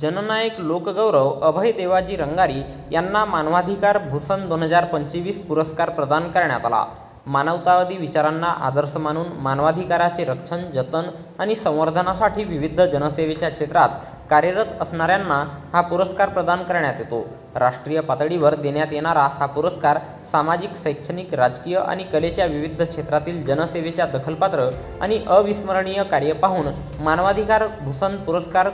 जननायक लोकगौरव अभय देवाजी रंगारी यांना मानवाधिकार भूषण दोन हजार पंचवीस पुरस्कार प्रदान करण्यात आला. मानवतावादी विचारांना आदर्श मानून मानवाधिकाराचे रक्षण जतन आणि संवर्धनासाठी विविध जनसेवेच्या क्षेत्रात कार्यरत असणाऱ्यांना हा पुरस्कार प्रदान करण्यात येतो. राष्ट्रीय पातळीवर देण्यात येणारा हा पुरस्कार सामाजिक शैक्षणिक राजकीय आणि कलेच्या विविध क्षेत्रातील जनसेवेच्या दखलपात्र आणि अविस्मरणीय कार्य पाहून मानवाधिकार भूषण पुरस्कार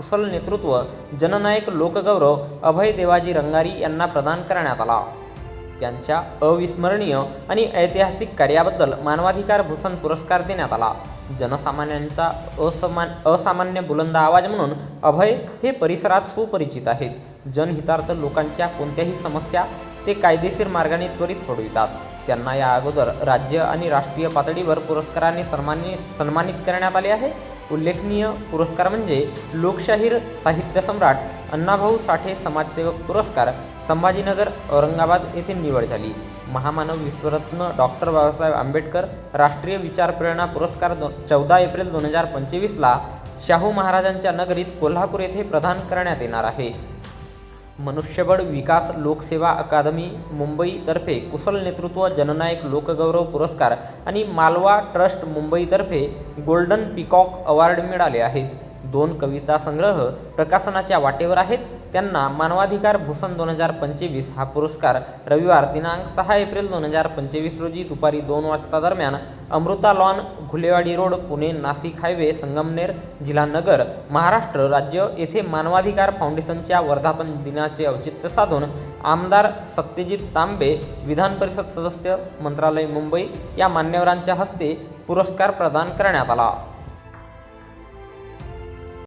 कुशल नेतृत्व जननायक लोकगौरव अभय देवाजी रंगारी यांना प्रदान करण्यात आला. त्यांच्या अविस्मरणीय आणि ऐतिहासिक कार्याबद्दल मानवाधिकार भूषण पुरस्कार देण्यात आला. जनसामान्यांचा असमान असामान्य बुलंद आवाज म्हणून अभय हे परिसरात सुपरिचित आहेत. जनहितार्थ लोकांच्या कोणत्याही समस्या ते कायदेशीर मार्गाने त्वरित सोडवितात. त्यांना या अगोदर राज्य आणि राष्ट्रीय पातळीवर पुरस्काराने सन्मानित सन्मानित करण्यात आले आहे. उल्लेखनीय पुरस्कार म्हणजे लोकशाहीर साहित्य सम्राट अण्णाभाऊ साठे समाजसेवक पुरस्कार संभाजीनगर औरंगाबाद येथे निवड झाली. महामानव विश्वरत्न डॉक्टर बाबासाहेब आंबेडकर राष्ट्रीय विचार प्रेरणा पुरस्कार दो चौदा एप्रिल दोन हजार पंचवीसला शाहू महाराजांच्या नगरीत कोल्हापूर येथे प्रदान करण्यात येणार आहे. मनुष्यबळ विकास लोकसेवा अकादमी मुंबईतर्फे कुशल नेतृत्व जननायक लोकगौरव पुरस्कार आणि मालवा ट्रस्ट मुंबईतर्फे गोल्डन पिकॉक अवॉर्ड मिळाले आहेत. दोन कविता संग्रह प्रकाशनाच्या वाटेवर आहेत. त्यांना मानवाधिकार भूषण दोन हजार पंचवीस हा पुरस्कार रविवार दिनांक सहा एप्रिल दोन हजार पंचवीस रोजी दुपारी दोन वाजता दरम्यान Amrita lawn Khulewadi road Pune Nashik highway Sangamner जिल्हा नगर महाराष्ट्र राज्य येथे मानवाधिकार फाउंडेशनच्या वर्धापन दिनाचे औचित्य साधून आमदार सत्यजित तांबे विधान परिषद सदस्य मंत्रालय मुंबई या मान्यवरांच्या हस्ते पुरस्कार प्रदान करण्यात आला.